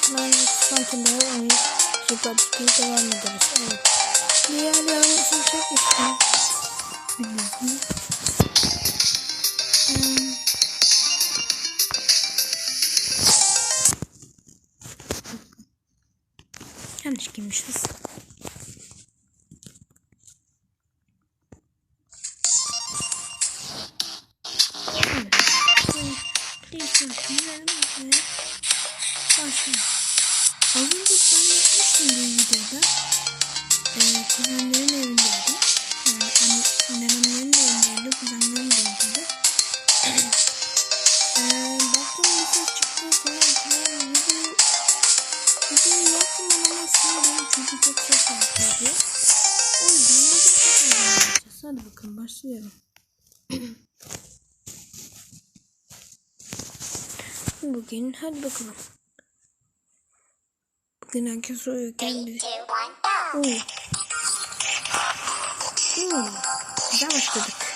falan santimde oynayıp Süper'deki devam ederiz. Evet. Diğer yanlışım çok işte. Biliyorsunuz. Hmm. Yanlış giymişiz. Başlayalım. Bugün hadi bakalım. Bugün herkes uyurken bir... Oo. Oo. Güzel başladık.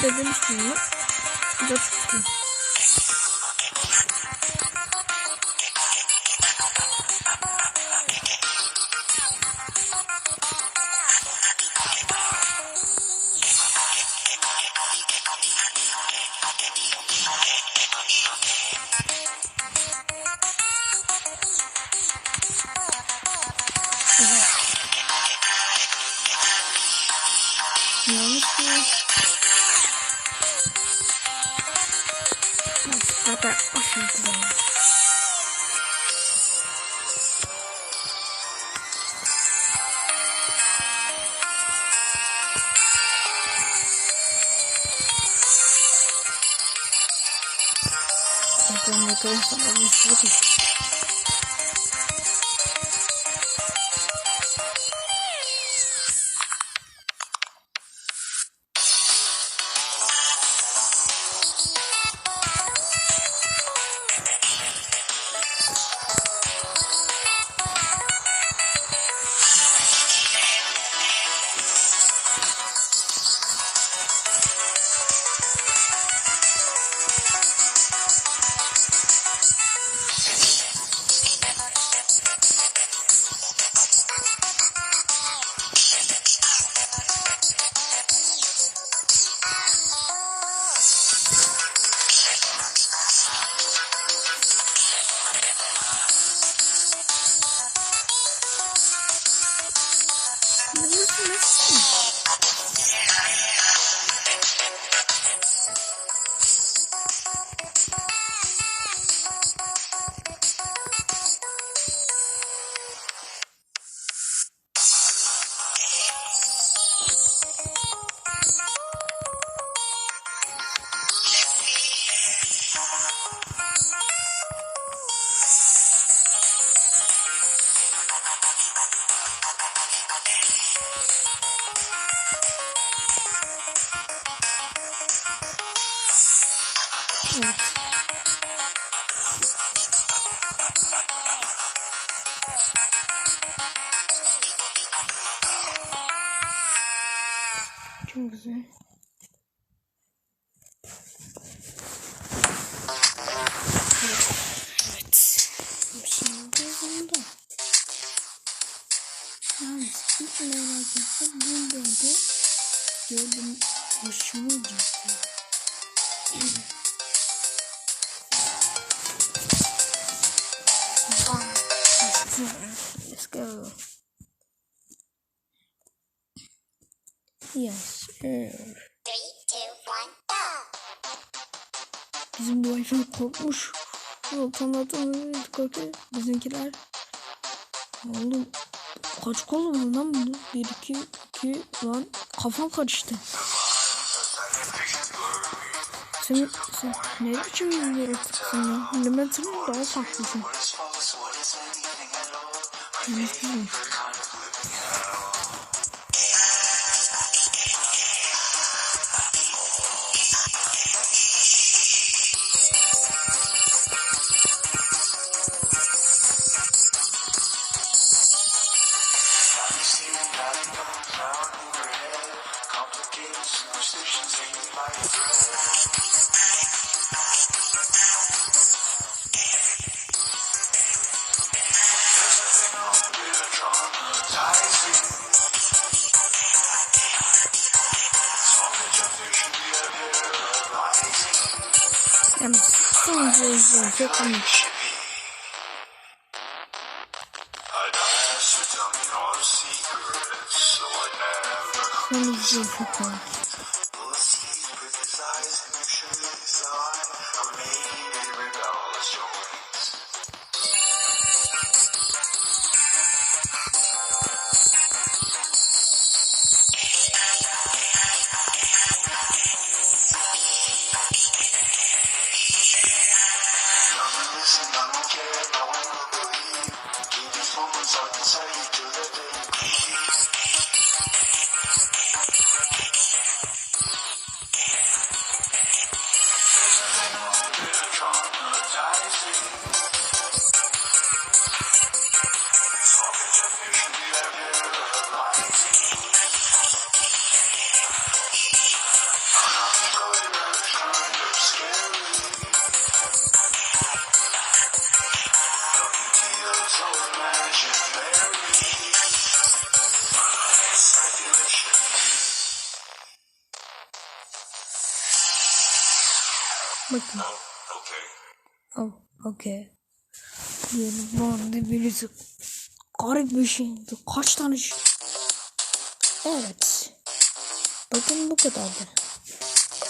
Bir kilosu da demiştim ya. Bu da çıktı. Bakalım kadar sonra bir Evet. Çok güzel. Hiç merak ettim. Bunda da gördüm. Hoşuma gitti. Bizim bu Wi-Fi kopmuş. Otomatım korkuyor. Bizimkiler. Oğlum kaç kolu var lan bunu? 1 2 2 lan kafam karıştı. Sen, sen ne biçim bir yaratıksın ya? Milimetrenin daha farklısın. Yalnız bilmiyorum. İzliyorum. Çok komik. Son izliyorum. Çok komik. Okey. Diyelim bu anda birisi garip bir şeydi. Kaç tane şey. Evet. Bakın bu kadardı.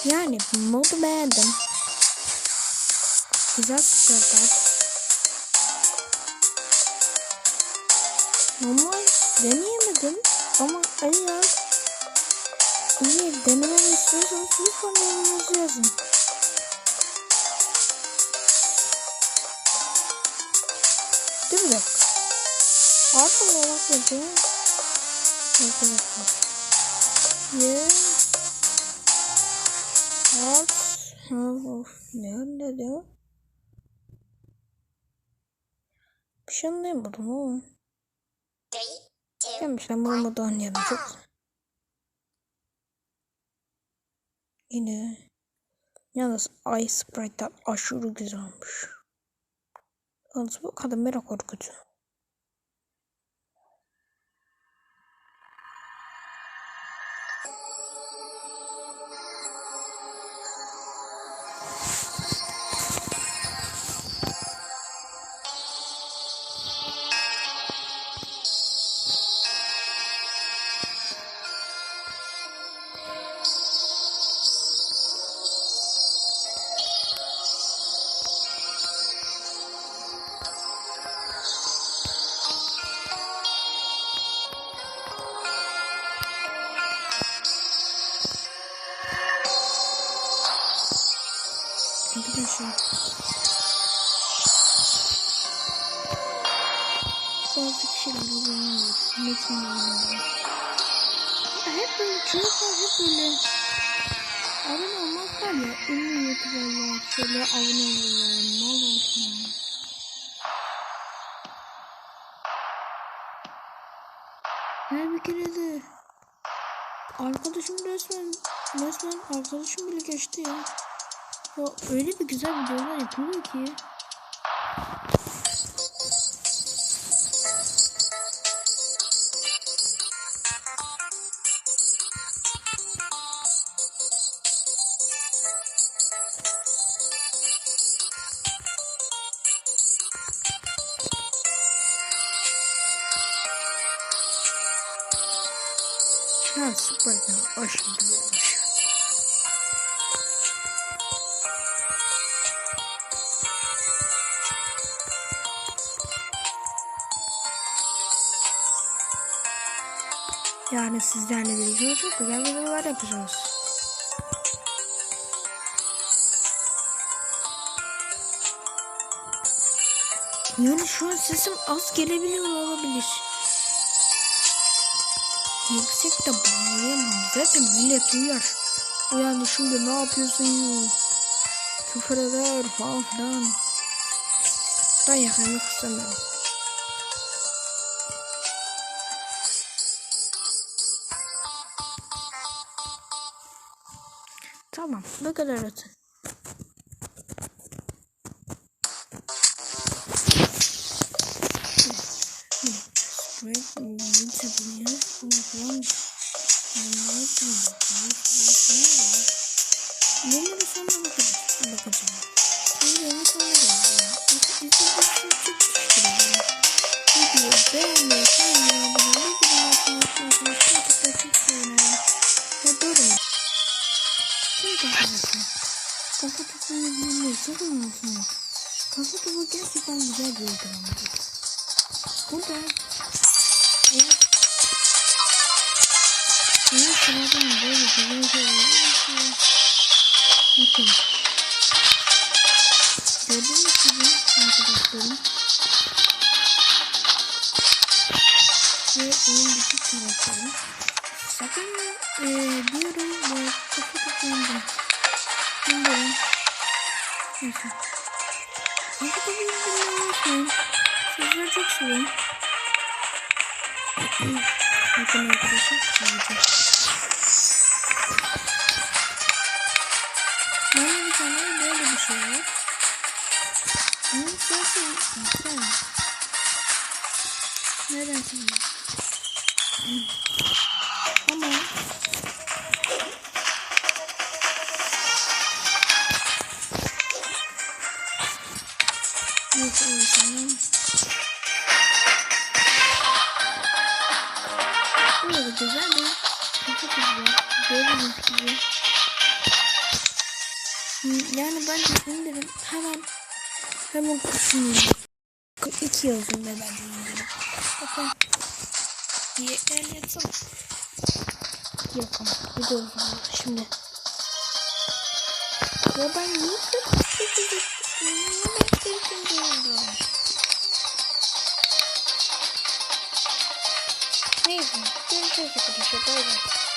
Yani modu beğendim. Güzel sıkıntı. Normal deneyemedim ama eğer iyi denememi istiyorsanız lütfen yorumunuzu yazın. Bir dakika. Artık olarak yapıyor. Arkadaşlar. Ye. Art. Of. Ne ne diyor? Bir şey anlayamadım ama. Gelmiş lan bu modu oynayalım çok. Yine. Yalnız Ice Sprite'lar aşırı güzelmiş. Yalnız bu kadın beni. Arkadaşlar. Bazı kişiler oynamıyor. Metin oynamıyor. Hep böyle çocuklar hep böyle abone olmak var ya ünlü youtuberlar şöyle abone oluyorlar mal olsun. Her bir kere de arkadaşım resmen resmen arkadaşım bile geçti ya. Ya öyle bir güzel videolar yapıyor ki. Ha Sprite'ın aşırı Yani sizlerle birlikte çok güzel videolar yapacağız. Yani şu an sesim az gelebiliyor olabilir. Yüksek de bağlayamam. Zaten millet uyar. Yani şimdi ne yapıyorsun ya? Küfür eder falan filan. Ben yakalamak istemiyorum. Bu kadar atın. Bunları sonra. Bakacağım. Teşekkür ederim. Videoyu beğenmeyi, Kafa topu'nu izlemeyi çok önemlisiniz. Kafa topu gerçekten güzel bir uygulamadır. Burada eğer eğer sıradan böyle güzel uygulamayı Bakın. Gördüğünüz gibi arkadaşlarım ve oyun düşük karakterim. Sakın e, diyorum ve kafa toplandım. Bilmiyorum. Neyse. Topu izlemeyi unutmayın. Sizleri çok seviyorum. Bakın arkadaşlar. Bana bir tane böyle bir şey var. Zaten güzel. Neden şimdi? Gördüğünüz gibi. Yani ben de indirim hemen hemen kurşun İki yazın ve ben de indirim. Bakın. Diye el bir de olsun. Şimdi. Ya ben niye Neyse. Görüşürüz arkadaşlar. Bay bay.